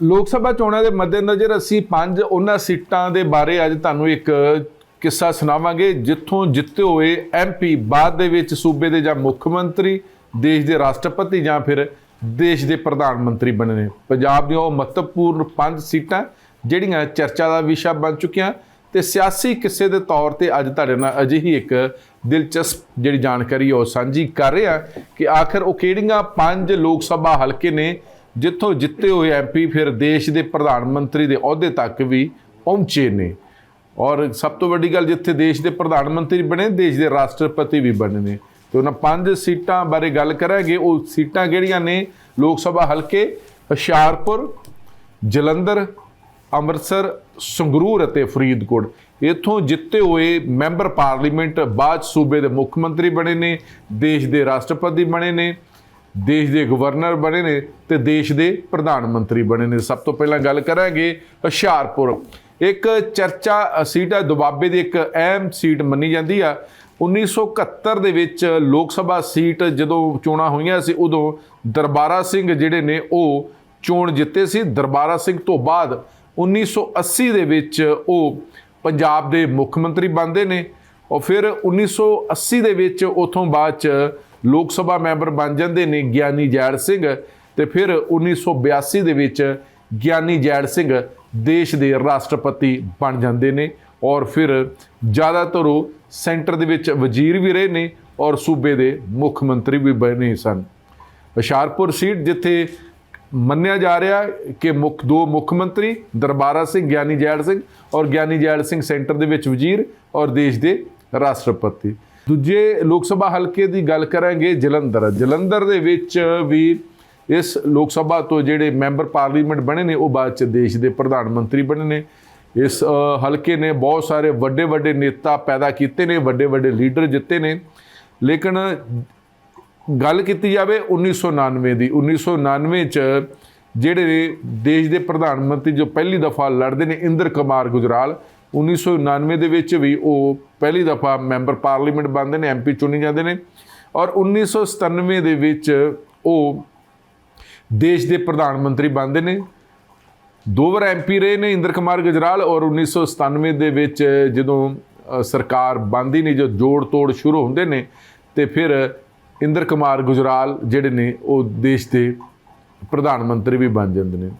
ਲੋਕ ਸਭਾ ਚੋਣਾਂ ਦੇ ਮੱਦੇਨਜ਼ਰ ਅਸੀਂ ਪੰਜ ਉਹਨਾਂ ਸੀਟਾਂ ਦੇ ਬਾਰੇ ਅੱਜ ਤੁਹਾਨੂੰ ਇੱਕ ਕਿੱਸਾ ਸੁਣਾਵਾਂਗੇ। ਜਿੱਥੋਂ ਜਿੱਤੇ ਹੋਏ ਐਮਪੀ ਬਾਅਦ ਦੇ ਵਿੱਚ ਸੂਬੇ ਦੇ ਜਾਂ ਮੁੱਖ ਮੰਤਰੀ, ਦੇਸ਼ ਦੇ ਰਾਸ਼ਟਰਪਤੀ ਜਾਂ ਫਿਰ ਦੇਸ਼ ਦੇ ਪ੍ਰਧਾਨ ਮੰਤਰੀ ਬਣੇ ਨੇ ਪੰਜਾਬ ਦੀਆਂ ਉਹ ਮਹੱਤਵਪੂਰਨ ਪੰਜ ਸੀਟਾਂ ਜਿਹੜੀਆਂ ਚਰਚਾ ਦਾ ਵਿਸ਼ਾ ਬਣ ਚੁੱਕੀਆਂ ਤੇ ਸਿਆਸੀ ਕਿੱਸੇ ਦੇ ਤੌਰ ਤੇ ਅੱਜ ਤੁਹਾਡੇ ਨਾਲ ਅਜਿਹੀ ਇੱਕ ਦਿਲਚਸਪ ਜਿਹੜੀ ਜਾਣਕਾਰੀ ਉਹ ਸਾਂਝੀ ਕਰ ਰਿਹਾ ਕਿ ਆਖਰ ਉਹ ਕਿਹੜੀਆਂ ਪੰਜ ਲੋਕ ਸਭਾ ਹਲਕੇ ਨੇ ਜਿੱਥੋਂ ਜਿੱਤੇ ਹੋਏ ਐਮਪੀ ਫਿਰ ਦੇਸ਼ ਦੇ ਪ੍ਰਧਾਨ ਮੰਤਰੀ ਦੇ ਅਹੁਦੇ ਤੱਕ ਵੀ ਪਹੁੰਚੇ ਨੇ। ਔਰ ਸਭ ਤੋਂ ਵੱਡੀ ਗੱਲ ਜਿੱਥੇ ਦੇਸ਼ ਦੇ ਪ੍ਰਧਾਨ ਮੰਤਰੀ ਬਣੇ, ਦੇਸ਼ ਦੇ ਰਾਸ਼ਟਰਪਤੀ ਵੀ ਬਣੇ ਨੇ ਤੇ ਉਹਨਾਂ ਪੰਜ ਸੀਟਾਂ ਬਾਰੇ ਗੱਲ ਕਰਾਂਗੇ। ਉਹ ਸੀਟਾਂ ਕਿਹੜੀਆਂ ਨੇ? ਲੋਕ ਸਭਾ ਹਲਕੇ, ਹੁਸ਼ਿਆਰਪੁਰ, ਜਲੰਧਰ, ਅੰਮ੍ਰਿਤਸਰ, ਸੰਗਰੂਰ ਅਤੇ ਫਰੀਦਕੋਟ। ਇਥੋਂ ਜਿੱਤੇ ਹੋਏ ਮੈਂਬਰ ਪਾਰਲੀਮੈਂਟ ਬਾਅਦ ਸੂਬੇ ਦੇ ਮੁੱਖ ਮੰਤਰੀ ਬਣੇ ਨੇ, ਦੇਸ਼ ਦੇ ਰਾਸ਼ਟਰਪਤੀ ਬਣੇ ਨੇ। ਦੇਸ਼ ਦੇ ਗਵਰਨਰ ਬਣੇ ਨੇ ਤੇ ਦੇਸ਼ ਦੇ ਪ੍ਰਧਾਨ ਮੰਤਰੀ ਬਣੇ ਨੇ। ਸਭ ਤੋਂ ਪਹਿਲਾਂ ਗੱਲ ਕਰਾਂਗੇ ਹੁਸ਼ਿਆਰਪੁਰ। ਇੱਕ ਚਰਚਾ ਸੀਟ ਹੈ ਦੁਬਾਬੇ ਦੀ ਇੱਕ ਅਹਿਮ ਸੀਟ ਮੰਨੀ ਜਾਂਦੀ ਆ। 1971 ਦੇ ਵਿੱਚ ਲੋਕ ਸਭਾ ਸੀਟ ਜਦੋਂ ਚੋਣਾਂ ਹੋਈਆਂ ਸੀ, ਉਦੋਂ ਦਰਬਾਰਾ ਸਿੰਘ ਜਿਹੜੇ ਨੇ, ਉਹ ਚੋਣ ਜਿੱਤੇ ਸੀ। ਦਰਬਾਰਾ ਸਿੰਘ ਤੋਂ ਬਾਅਦ 1980 ਦੇ ਵਿੱਚ ਉਹ ਪੰਜਾਬ ਦੇ ਮੁੱਖ ਮੰਤਰੀ ਬਣਦੇ ਨੇ ਔਰ ਫਿਰ 1980 ਦੇ ਵਿੱਚ ਉਥੋਂ ਬਾਅਦ ਚ ਲੋਕ ਸਭਾ ਮੈਂਬਰ ਬਣ ਜਾਂਦੇ ਨੇ ਗਿਆਨੀ ਜੈੜ ਸਿੰਘ ਤੇ ਫਿਰ 1982 ਦੇ ਵਿੱਚ ਗਿਆਨੀ ਜੈੜ ਸਿੰਘ ਦੇਸ਼ ਦੇ ਰਾਸ਼ਟਰਪਤੀ ਬਣ ਜਾਂਦੇ ਨੇ ਔਰ ਫਿਰ ਜ਼ਿਆਦਾਤਰ ਉਹ ਸੈਂਟਰ ਦੇ ਵਿੱਚ ਵਜ਼ੀਰ ਵੀ ਰਹੇ ਨੇ ਔਰ ਸੂਬੇ ਦੇ ਮੁੱਖ ਮੰਤਰੀ ਵੀ ਬਣੇ ਸਨ। ਹੁਸ਼ਿਆਰਪੁਰ ਸੀਟ ਜਿੱਥੇ ਮੰਨਿਆ ਜਾ ਰਿਹਾ ਕਿ ਮੁੱਖ ਦੋ ਮੁੱਖ ਮੰਤਰੀ ਦਰਬਾਰਾ ਸਿੰਘ, ਗਿਆਨੀ ਜੈਲ ਸਿੰਘ ਔਰ ਗਿਆਨੀ ਜੈਲ ਸਿੰਘ ਸੈਂਟਰ ਦੇ ਵਿੱਚ ਵਜ਼ੀਰ ਔਰ ਦੇਸ਼ ਦੇ ਰਾਸ਼ਟਰਪਤੀ। ਦੂਜੇ ਲੋਕ ਸਭਾ ਹਲਕੇ ਦੀ ਗੱਲ ਕਰਾਂਗੇ ਜਲੰਧਰ। ਜਲੰਧਰ ਦੇ ਵਿੱਚ ਵੀ ਇਸ ਲੋਕ ਸਭਾ ਤੋਂ ਜਿਹੜੇ ਮੈਂਬਰ ਪਾਰਲੀਮੈਂਟ ਬਣੇ ਨੇ, ਉਹ ਬਾਅਦ ਚ ਦੇਸ਼ ਦੇ ਪ੍ਰਧਾਨ ਮੰਤਰੀ ਬਣੇ ਨੇ। ਇਸ ਹਲਕੇ ਨੇ ਬਹੁਤ ਸਾਰੇ ਵੱਡੇ ਵੱਡੇ ਨੇਤਾ ਪੈਦਾ ਕੀਤੇ ਨੇ ਵੱਡੇ ਵੱਡੇ ਲੀਡਰ ਜਿੱਤੇ ਨੇ। ਲੇਕਿਨ ਗੱਲ ਕੀਤੀ ਜਾਵੇ 1999 ਦੀ। 1999 ਚ ਜਿਹੜੇ ਨੇ ਦੇਸ਼ ਦੇ ਪ੍ਰਧਾਨ ਮੰਤਰੀ ਜੋ ਪਹਿਲੀ ਦਫਾ ਲੜਦੇ ਨੇ, ਇੰਦਰ ਕੁਮਾਰ ਗੁਜਰਾਲ 1999 ਦੇ ਵਿੱਚ ਵੀ ਉਹ ਪਹਿਲੀ ਦਫਾ ਮੈਂਬਰ ਪਾਰਲੀਮੈਂਟ ਬਣਦੇ ਨੇ ਐਮਪੀ ਚੁਣੇ ਜਾਂਦੇ ਨੇ। ਔਰ 1997 ਦੇ ਵਿੱਚ ਉਹ ਦੇਸ਼ ਦੇ ਪ੍ਰਧਾਨ ਮੰਤਰੀ ਬਣਦੇ ਨੇ। ਦੋ ਵਾਰ ਐਮਪੀ ਰਹੇ ਨੇ ਇੰਦਰ ਕੁਮਾਰ ਗੁਜਰਾਲ ਔਰ 1997 ਦੇ ਵਿੱਚ ਜਦੋਂ ਸਰਕਾਰ ਬੰਦੀ ਨਹੀਂ ਜੋ ਜੋੜ ਤੋੜ ਸ਼ੁਰੂ ਹੁੰਦੇ ਨੇ, ਤੇ ਫਿਰ ਇੰਦਰ ਕੁਮਾਰ ਗੁਜਰਾਲ ਜਿਹੜੇ ਨੇ ਉਹ ਦੇਸ਼ ਦੇ ਪ੍ਰਧਾਨ ਮੰਤਰੀ ਵੀ ਬਣ ਜਾਂਦੇ ਨੇ।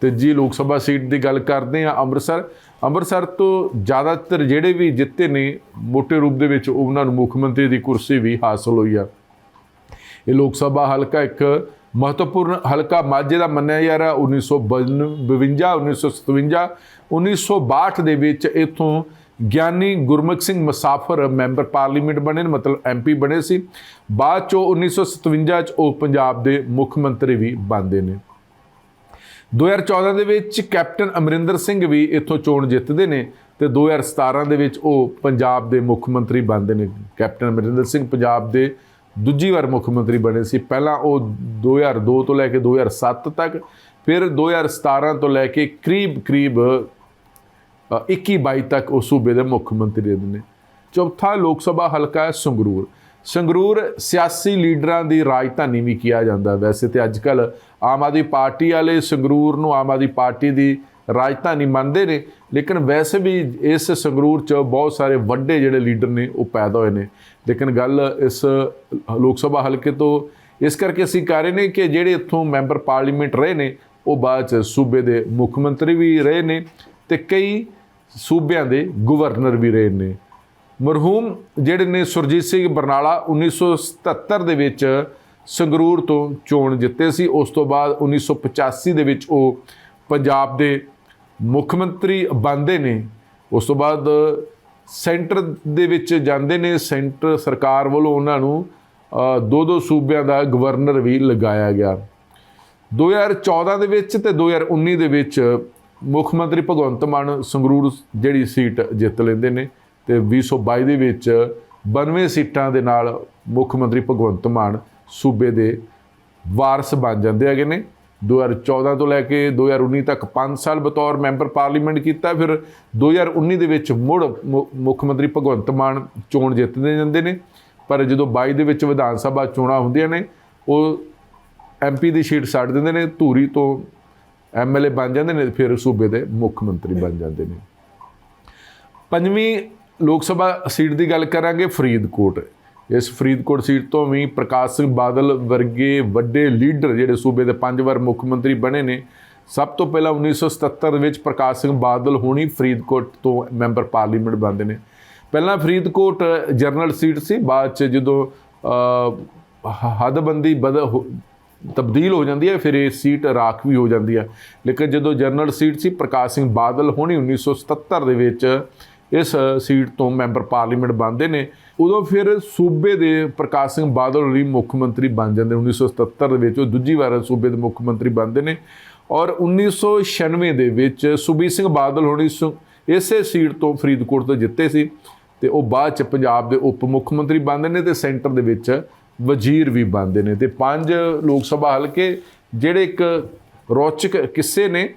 ਤੇ ਜੀ ਲੋਕ ਸਭਾ ਸੀਟ ਦੀ ਗੱਲ ਕਰਦੇ ਆ ਅੰਮ੍ਰਿਤਸਰ। ਅੰਮ੍ਰਿਤਸਰ ਤੋਂ ਜ਼ਿਆਦਾਤਰ ਜਿਹੜੇ ਵੀ ਜਿੱਤੇ ਨੇ ਮੋਟੇ ਰੂਪ ਦੇ ਵਿੱਚ ਉਹਨਾਂ ਨੂੰ ਮੁੱਖ ਮੰਤਰੀ ਦੀ ਕੁਰਸੀ ਵੀ ਹਾਸਲ ਹੋਈ ਆ। ਇਹ ਲੋਕ ਸਭਾ ਹਲਕਾ ਇੱਕ ਮਹੱਤਵਪੂਰਨ ਹਲਕਾ ਮਾਝੇ ਦਾ ਮੰਨਿਆ ਜਾ ਰਿਹਾ। 1952 1957 1962 ਦੇ ਵਿੱਚ ਇਥੋਂ ਗਿਆਨੀ ਗੁਰਮੁਖ ਸਿੰਘ ਮੁਸਾਫਰ ਮੈਂਬਰ ਪਾਰਲੀਮੈਂਟ ਬਣੇ ਨੇ, ਮਤਲਬ ਐਮਪੀ ਬਣੇ ਸੀ। ਬਾਅਦ ਚੋਂ 1957 ਚ ਉਹ ਪੰਜਾਬ ਦੇ ਮੁੱਖ ਮੰਤਰੀ ਵੀ ਬਣਦੇ ਨੇ। 2014 ਦੇ ਵਿੱਚ ਕੈਪਟਨ ਅਮਰਿੰਦਰ ਸਿੰਘ ਵੀ ਇੱਥੋਂ ਚੋਣ ਜਿੱਤਦੇ ਨੇ ਤੇ 2017 ਦੇ ਵਿੱਚ ਉਹ ਪੰਜਾਬ ਦੇ ਮੁੱਖ ਮੰਤਰੀ ਬਣਦੇ ਨੇ। ਕੈਪਟਨ ਅਮਰਿੰਦਰ ਸਿੰਘ ਪੰਜਾਬ ਦੇ ਦੂਜੀ ਵਾਰ ਮੁੱਖ ਮੰਤਰੀ ਬਣੇ ਸੀ। ਪਹਿਲਾਂ ਉਹ 2002 ਤੋਂ ਲੈ ਕੇ 2007 ਤੱਕ, ਫਿਰ 2017 ਤੋਂ ਲੈ ਕੇ ਕਰੀਬ ਕਰੀਬ 21 22 ਤੱਕ ਉਹ ਸੂਬੇ ਦੇ ਮੁੱਖ ਮੰਤਰੀ ਰਹੇ ਨੇ। ਚੌਥਾ ਲੋਕ ਸਭਾ ਹਲਕਾ ਹੈ ਸੰਗਰੂਰ। ਸੰਗਰੂਰ ਸਿਆਸੀ ਲੀਡਰਾਂ ਦੀ ਰਾਜਧਾਨੀ ਵੀ ਕਿਹਾ ਜਾਂਦਾ ਵੈਸੇ ਤੇ ਅੱਜ ਕੱਲ ਆਮ ਆਦਮੀ ਪਾਰਟੀ ਵਾਲੇ ਸੰਗਰੂਰ ਨੂੰ ਆਮ ਆਦਮੀ ਪਾਰਟੀ ਦੀ ਰਾਜਧਾਨੀ ਮੰਨਦੇ ਨੇ, ਲੇਕਿਨ ਵੈਸੇ ਵੀ ਇਸ ਸੰਗਰੂਰ 'ਚ ਬਹੁਤ ਸਾਰੇ ਵੱਡੇ ਜਿਹੜੇ ਲੀਡਰ ਨੇ ਉਹ ਪੈਦਾ ਹੋਏ ਨੇ। ਲੇਕਿਨ ਗੱਲ ਇਸ ਲੋਕ ਸਭਾ ਹਲਕੇ ਤੋਂ ਇਸ ਕਰਕੇ ਅਸੀਂ ਕਰ ਰਹੇ ਨੇ ਕਿ ਜਿਹੜੇ ਇੱਥੋਂ ਮੈਂਬਰ ਪਾਰਲੀਮੈਂਟ ਰਹੇ ਨੇ, ਉਹ ਬਾਅਦ 'ਚ ਸੂਬੇ ਦੇ ਮੁੱਖ ਮੰਤਰੀ ਵੀ ਰਹੇ ਨੇ ਤੇ ਕਈ ਸੂਬਿਆਂ ਦੇ ਗਵਰਨਰ ਵੀ ਰਹੇ ਨੇ। ਮਰਹੂਮ ਜਿਹੜੇ ਨੇ ਸੁਰਜੀਤ ਸਿੰਘ ਬਰਨਾਲਾ 1977 ਦੇ ਵਿੱਚ ਸੰਗਰੂਰ ਤੋਂ ਚੋਣ ਜਿੱਤੇ ਸੀ, ਉਸ ਤੋਂ ਬਾਅਦ 1985 ਦੇ ਵਿੱਚ ਉਹ ਪੰਜਾਬ ਦੇ ਮੁੱਖ ਮੰਤਰੀ ਬਣਦੇ ਨੇ। ਉਸ ਤੋਂ ਬਾਅਦ ਸੈਂਟਰ ਦੇ ਵਿੱਚ ਜਾਂਦੇ ਨੇ, ਸੈਂਟਰ ਸਰਕਾਰ ਵੱਲੋਂ ਉਹਨਾਂ ਨੂੰ ਦੋ ਦੋ ਸੂਬਿਆਂ ਦਾ ਗਵਰਨਰ ਵੀ ਲਗਾਇਆ ਗਿਆ। 2014 ਦੇ ਵਿੱਚ ਤੇ 2019 ਦੇ ਵਿੱਚ ਮੁੱਖ ਮੰਤਰੀ ਭਗਵੰਤ ਮਾਨ ਸੰਗਰੂਰ ਜਿਹੜੀ ਸੀਟ ਜਿੱਤ ਲੈਂਦੇ ਨੇ। ਤੇ 2022 ਦੇ ਵਿੱਚ 92 ਸੀਟਾਂ ਦੇ ਨਾਲ ਮੁੱਖ ਮੰਤਰੀ ਭਗਵੰਤ ਮਾਨ ਸੂਬੇ ਦੇ ਵਾਰਸ ਬਣ ਜਾਂਦੇ ਹੈਗੇ ਨੇ। 2014 ਤੋਂ ਲੈ ਕੇ 2019 ਤੱਕ 5 ਸਾਲ ਬਤੌਰ ਮੈਂਬਰ ਪਾਰਲੀਮੈਂਟ ਕੀਤਾ, ਫਿਰ 2019 ਦੇ ਵਿੱਚ ਮੁੜ ਮੁ- ਮੁੱਖ ਮੰਤਰੀ ਭਗਵੰਤ ਮਾਨ ਚੋਣ ਜਿੱਤਦੇ ਜਾਂਦੇ ਨੇ। ਪਰ ਜਦੋਂ 22 ਦੇ ਵਿੱਚ ਵਿਧਾਨ ਸਭਾ ਚੋਣਾਂ ਹੁੰਦੀਆਂ ਨੇ, ਉਹ ਐਮਪੀ ਦੀ ਸੀਟ ਛੱਡ ਦਿੰਦੇ ਨੇ, ਧੂਰੀ ਤੋਂ ਐਮਐਲਏ ਬਣ ਜਾਂਦੇ ਨੇ, ਫਿਰ ਸੂਬੇ ਦੇ ਮੁੱਖ ਮੰਤਰੀ ਬਣ ਜਾਂਦੇ ਨੇ। ਪੰਜਵੀਂ ਲੋਕ ਸਭਾ ਸੀਟ ਦੀ ਗੱਲ ਕਰਾਂਗੇ, ਫਰੀਦਕੋਟ। ਇਸ ਫਰੀਦਕੋਟ ਸੀਟ ਤੋਂ ਵੀ ਪ੍ਰਕਾਸ਼ ਸਿੰਘ ਬਾਦਲ ਵਰਗੇ ਵੱਡੇ ਲੀਡਰ ਜਿਹੜੇ ਸੂਬੇ ਦੇ ਪੰਜ ਵਾਰ ਮੁੱਖ ਮੰਤਰੀ ਬਣੇ ਨੇ, ਸਭ ਤੋਂ ਪਹਿਲਾਂ 1977 ਦੇ ਵਿੱਚ ਪ੍ਰਕਾਸ਼ ਸਿੰਘ ਬਾਦਲ ਹੋਣੀ ਫਰੀਦਕੋਟ ਤੋਂ ਮੈਂਬਰ ਪਾਰਲੀਮੈਂਟ ਬਣਦੇ ਨੇ। ਪਹਿਲਾਂ ਫਰੀਦਕੋਟ ਜਨਰਲ ਸੀਟ ਸੀ, ਬਾਅਦ ਚ ਜਦੋਂ ਹ- ਹੱਦਬੰਦੀ ਬਦਲ ਤਬਦੀਲ ਹੋ ਜਾਂਦੀ ਹੈ, ਫਿਰ ਇਹ ਸੀਟ ਰਾਖ ਵੀ ਹੋ ਜਾਂਦੀ ਹੈ। ਲੇਕਿਨ ਜਦੋਂ ਜਨਰਲ ਸੀਟ ਸੀ, ਪ੍ਰਕਾਸ਼ ਸਿੰਘ ਬਾਦਲ ਹੋਣੀ 1977 ਦੇ ਵਿੱਚ ਇਸ ਸੀਟ ਤੋਂ ਮੈਂਬਰ ਪਾਰਲੀਮੈਂਟ ਬਣਦੇ ਨੇ। ਉਦੋਂ ਫਿਰ ਸੂਬੇ ਦੇ ਪ੍ਰਕਾਸ਼ ਸਿੰਘ ਬਾਦਲ ਲਈ ਮੁੱਖ ਮੰਤਰੀ ਬਣ ਜਾਂਦੇ ਨੇ। 1977 ਦੇ ਵਿੱਚ ਉਹ ਦੂਜੀ ਵਾਰ ਸੂਬੇ ਦੇ ਮੁੱਖ ਮੰਤਰੀ ਬਣਦੇ ਨੇ ਔਰ 1996 ਦੇ ਵਿੱਚ ਸੁਬੀਰ ਸਿੰਘ ਬਾਦਲ ਹੋਣੀ ਸੁ- ਇਸੇ ਸੀਟ ਤੋਂ ਫਰੀਦਕੋਟ ਤੋਂ ਜਿੱਤੇ ਸੀ ਤੇ ਉਹ ਬਾਅਦ ਚ ਪੰਜਾਬ ਦੇ ਉਪ ਮੁੱਖ ਮੰਤਰੀ ਬਣਦੇ ਨੇ ਤੇ ਸੈਂਟਰ ਦੇ ਵਿੱਚ ਵਜ਼ੀਰ ਵੀ ਬਣਦੇ ਨੇ। ਤੇ ਪੰਜ ਲੋਕ ਸਭਾ ਹਲਕੇ ਜਿਹੜੇ ਇੱਕ ਰੌਚਕ ਕਿੱਸੇ ਨੇ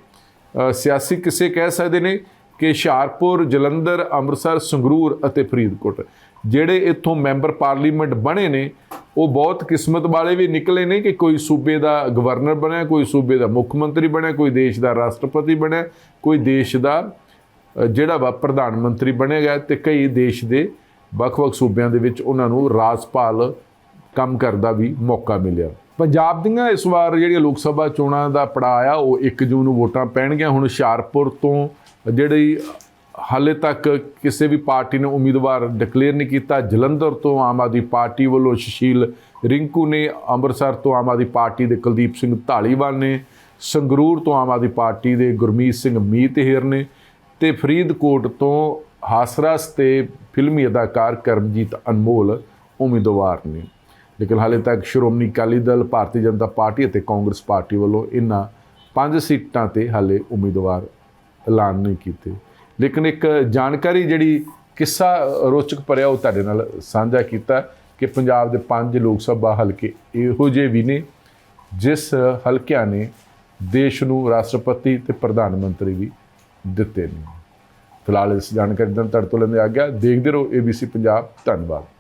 ਸਿਆਸੀ ਕਿੱਸੇ ਕਹਿ ਸਕਦੇ ਨੇ ਕਿ ਹੁਸ਼ਿਆਰਪੁਰ, ਜਲੰਧਰ, ਅੰਮ੍ਰਿਤਸਰ, ਸੰਗਰੂਰ ਅਤੇ ਫਰੀਦਕੋਟ, ਜਿਹੜੇ ਇੱਥੋਂ ਮੈਂਬਰ ਪਾਰਲੀਮੈਂਟ ਬਣੇ ਨੇ, ਉਹ ਬਹੁਤ ਕਿਸਮਤ ਵਾਲੇ ਵੀ ਨਿਕਲੇ ਨੇ ਕਿ ਕੋਈ ਸੂਬੇ ਦਾ ਗਵਰਨਰ ਬਣਿਆ, ਕੋਈ ਸੂਬੇ ਦਾ ਮੁੱਖ ਮੰਤਰੀ ਬਣਿਆ, ਕੋਈ ਦੇਸ਼ ਦਾ ਰਾਸ਼ਟਰਪਤੀ ਬਣਿਆ, ਕੋਈ ਦੇਸ਼ ਦਾ ਜਿਹੜਾ ਵਾ ਪ੍ਰਧਾਨ ਮੰਤਰੀ ਬਣਿਆ ਗਿਆ ਤੇ ਕਈ ਦੇਸ਼ ਦੇ ਵੱਖ-ਵੱਖ ਸੂਬਿਆਂ ਦੇ ਵਿੱਚ ਉਹਨਾਂ ਨੂੰ ਰਾਜਪਾਲ ਕੰਮ ਕਰਦਾ ਵੀ ਮੌਕਾ ਮਿਲਿਆ। ਪੰਜਾਬ ਦੀਆਂ ਇਸ ਵਾਰ ਜਿਹੜੀਆਂ ਲੋਕ ਸਭਾ ਚੋਣਾਂ ਦਾ ਪੜਾਅ ਆ, ਉਹ 1 ਜੂਨ ਨੂੰ ਵੋਟਾਂ ਪੈਣਗੀਆਂ। ਹੁਣ ਹੁਸ਼ਿਆਰਪੁਰ ਤੋਂ ਜਿਹੜੀ ਹਾਲੇ ਤੱਕ ਕਿਸੇ ਵੀ ਪਾਰਟੀ ਨੇ ਉਮੀਦਵਾਰ ਡਿਕਲੇਅਰ ਨਹੀਂ ਕੀਤਾ, ਜਲੰਧਰ ਤੋਂ ਆਮ ਆਦਮੀ ਪਾਰਟੀ ਵੱਲੋਂ ਸੁਸ਼ੀਲ ਰਿੰਕੂ ਨੇ, ਅੰਮ੍ਰਿਤਸਰ ਤੋਂ ਆਮ ਆਦਮੀ ਪਾਰਟੀ ਦੇ ਕੁਲਦੀਪ ਸਿੰਘ ਢਾਲੀਵਾਲ ਨੇ, ਸੰਗਰੂਰ ਤੋਂ ਆਮ ਆਦਮੀ ਪਾਰਟੀ ਦੇ ਗੁਰਮੀਤ ਸਿੰਘ ਮੀਤਹਿਰ ਨੇ ਤੇ ਫਰੀਦਕੋਟ ਤੋਂ ਹਾਸਰਸ ਤੇ ਫਿਲਮੀ ਅਦਾਕਾਰ ਕਰਮਜੀਤ ਅਨਮੋਲ ਉਮੀਦਵਾਰ ਨੇ। ਲੇਕਿਨ ਹਾਲੇ ਤੱਕ ਸ਼੍ਰੋਮਣੀ ਅਕਾਲੀ ਦਲ, ਭਾਰਤੀ ਜਨਤਾ ਪਾਰਟੀ ਅਤੇ ਕਾਂਗਰਸ ਪਾਰਟੀ ਵੱਲੋਂ ਇਹਨਾਂ ਪੰਜ ਸੀਟਾਂ ਤੇ ਹਾਲੇ ਉਮੀਦਵਾਰ ਐਲਾਨ ਨਹੀਂ ਕੀਤੇ। ਲੇਕਿਨ ਇੱਕ ਜਾਣਕਾਰੀ ਜਿਹੜੀ ਕਿੱਸਾ ਰੋਚਕ ਭਰਿਆ ਉਹ ਤੁਹਾਡੇ ਨਾਲ ਸਾਂਝਾ ਕੀਤਾ ਕਿ ਪੰਜਾਬ ਦੇ ਪੰਜ ਲੋਕ ਸਭਾ ਹਲਕੇ ਇਹੋ ਜਿਹੇ ਵੀ ਨੇ, ਜਿਸ ਹਲਕਿਆਂ ਨੇ ਦੇਸ਼ ਨੂੰ ਰਾਸ਼ਟਰਪਤੀ ਤੇ ਪ੍ਰਧਾਨ ਮੰਤਰੀ ਵੀ ਦਿੱਤੇ ਨੇ। ਫਿਲਹਾਲ ਇਸ ਜਾਣਕਾਰੀ ਦਾ ਤੁਹਾਡੇ ਤੋਂ ਲੈਂਦੇ ਆ ਗਿਆ ਦੇਖਦੇ ਰਹੋ ABC ਪੰਜਾਬ। ਧੰਨਵਾਦ।